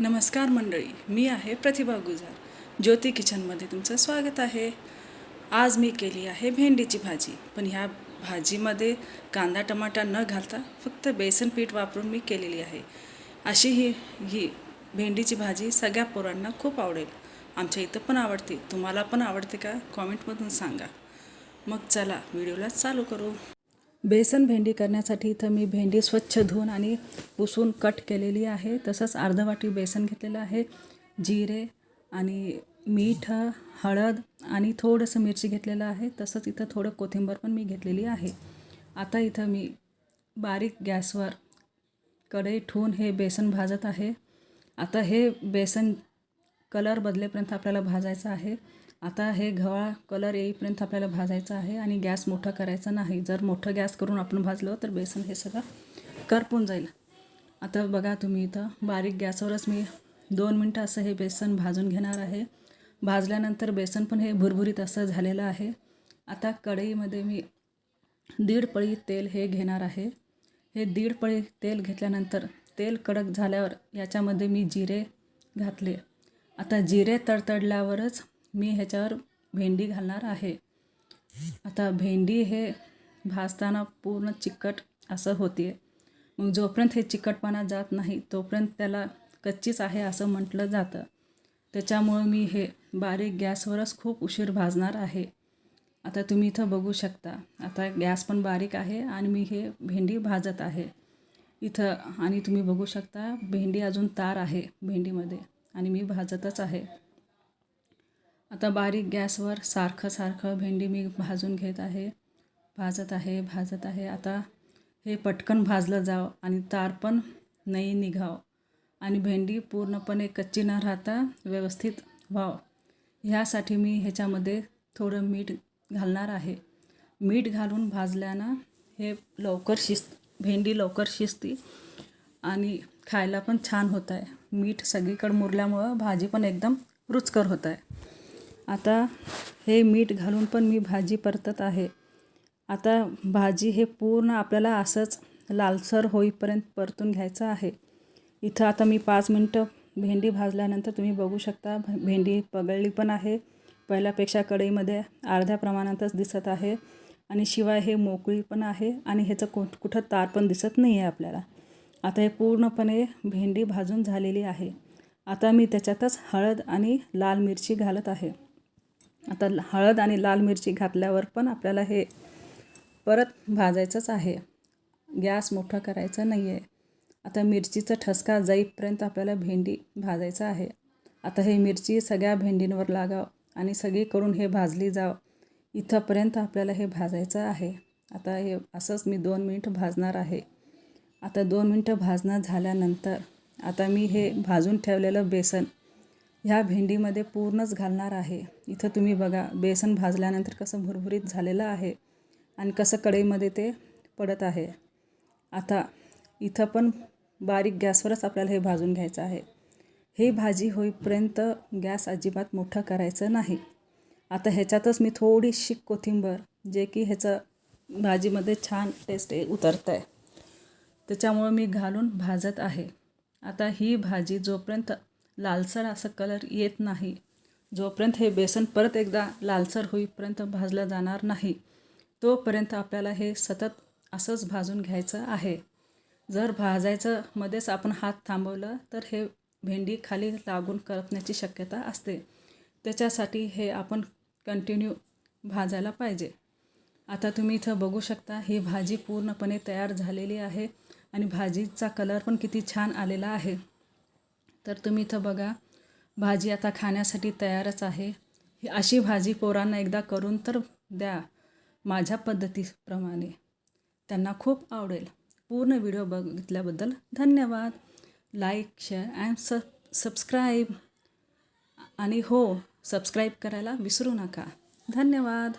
नमस्कार मंडळी मी आहे प्रतिभा गुजार. ज्योती किचनमध्ये तुमचं स्वागत आहे. आज मी केली आहे भेंडीची भाजी पण ह्या भाजीमध्ये कांदा टमाटा न घालता फक्त बेसन पीठ वापरून मी केलेली आहे. अशी ही ही भेंडीची भाजी सगळ्या पोरांना खूप आवडेल. आमच्या इथं पण आवडते. तुम्हाला पण आवडते का? कॉमेंटमधून सांगा. मग चला व्हिडिओला चालू करू. बेसन भेंडी करण्यासाठी इथं मी भेंडी स्वच्छ धुवून आणि पुसून कट केलेली आहे. तसंच अर्ध वाटी बेसन घेतलेलं आहे जिरे आणि मीठ हळद आणि थोडंसं मिरची घेतलेलं आहे. तसंच इथं थोडं कोथिंबर पण मी घेतलेली आहे. आता इथं मी बारीक गॅसवर कढई ठेवून हे बेसन भाजत आहे. आता हे बेसन कलर बदलेपर्यंत आपल्याला भाजायचं आहे. आता हे घवळा कलर येईपर्यंत आपल्याला भाजायचं आहे आणि गॅस मोठा करायचा नाही. जर मोठं गॅस करून आपण भाजलं तर बेसन हे सगळं करपून जाईल. आता बघा तुम्ही इथं बारीक गॅसवरच मी दोन मिनटं असं हे बेसन भाजून घेणार आहे. भाजल्यानंतर बेसन पण हे भुरभुरीत असं झालेलं आहे. आता कढईमध्ये मी दीड पळी तेल हे घेणार आहे. हे दीड पळी तेल घेतल्यानंतर तेल कडक झाल्यावर याच्यामध्ये मी जिरे घातले. आता जिरे तडतडल्यावरच मी ह्याच्यावर भेंडी घालणार आहे. आता भेंडी हे भाजताना पूर्ण चिकट असं होते मग जोपर्यंत हे चिकटपणा जात नाही तोपर्यंत त्याला कच्चीच आहे असं म्हटलं जातं. त्याच्यामुळं मी हे बारीक गॅसवरच खूप उशीर भाजणार आहे. आता तुम्ही इथं बघू शकता. आता गॅस पण बारीक आहे आणि मी हे भेंडी भाजत आहे. इथं आणि तुम्ही बघू शकता भेंडी अजून तार आहे भेंडीमध्ये आणि मी भाजतच आहे. आता बारीक गॅसवर सारखं सारखं भेंडी मी भाजून घेत आहे. भाजत आहे भाजत आहे. आता हे पटकन भाजलं जावं आणि तार पण नाही निघावं. आणि भेंडी पूर्णपणे कच्ची न राहता व्यवस्थित व्हावं. ह्यासाठी मी ह्याच्यामध्ये थोडं मीठ घालणार आहे. मीठ घालून भाजल्यानं हे लवकर शिस्त भेंडी लवकर शिजती आणि खायला पण छान होत आहे. मीठ सगळीकडं मुरल्यामुळं भाजी पण एकदम रुचकर होत आहे. आता हे मीठ घालून पण मी भाजी परतत आहे. आता भाजी हे पूर्ण आपल्याला असंच लालसर होईपर्यंत परतून घ्यायचं आहे. इथं आता मी पाच मिनटं भेंडी भाजल्यानंतर तुम्ही बघू शकता भेंडी पगळली पण आहे. पहिल्यापेक्षा कढईमध्ये अर्ध्या प्रमाणातच दिसत आहे आणि शिवाय हे मोकळी पण आहे आणि ह्याचं कु कुठं तार पण दिसत नाही आहे आपल्याला. आता हे पूर्णपणे भेंडी भाजून झालेली आहे. आता मी त्याच्यातच हळद आणि लाल मिरची घालत आहे. आता हळद आणि लाल मिरची घातल्यावर पण आपल्याला हे परत भाजायचंच आहे. गॅस मोठा करायचा नाही आहे आता मिरचीचा ठसका जाईपर्यंत आपल्याला भेंडी भाजायचं आहे. आता हे मिरची सगळ्या भेंडींवर लागाव आणि सगळीकडून हे भाजली जावं. इथंपर्यंत आपल्याला हे भाजायचं आहे. आता हे असंच मी दोन मिनटं भाजणार आहे. आता दोन मिनटं भाजणं झाल्यानंतर आता मी हे भाजून ठेवलेलं बेसन ह्या भेंडीमध्ये पूर्णच घालणार आहे. इथं तुम्ही बघा बेसन भाजल्यानंतर कसं भुरभुरीत झालेलं आहे आणि कसं कढईमध्ये ते पडत आहे. आता इथं पण बारीक गॅसवरच आपल्याला हे भाजून घ्यायचं आहे. हे भाजी होईपर्यंत गॅस अजिबात मोठं करायचं नाही. आता ह्याच्यातच मी थोडीशी कोथिंबर जे की ह्याचं भाजीमध्ये छान टेस्ट उतरतं आहे. त्याच्यामुळं मी घालून भाजत आहे. आता ही भाजी जोपर्यंत लालसर असं कलर येत नाही. जोपर्यंत हे बेसन परत एकदा लालसर होईपर्यंत भाजलं जाणार नाही तोपर्यंत आपल्याला हे सतत असंच भाजून घ्यायचं आहे. जर भाजायचं मध्येच आपण हात थांबवलं तर हे भेंडी खाली लागून करपण्याची शक्यता असते. त्याच्यासाठी हे आपण कंटिन्यू भाजायला पाहिजे. आता तुम्ही इथं बघू शकता ही भाजी पूर्णपणे तयार झालेली आहे आणि भाजीचा कलर पण किती छान आलेला आहे. तर तुम्ही इथं बघा भाजी आता खाण्यासाठी तयारच आहे. ही अशी भाजी पोरांना एकदा करून तर द्या माझ्या पद्धतीप्रमाणे. त्यांना खूप आवडेल. पूर्ण व्हिडिओ बघितल्याबद्दल धन्यवाद. लाईक शेअर अँड स सबस्क्राईब. आणि हो सबस्क्राईब करायला विसरू नका. धन्यवाद.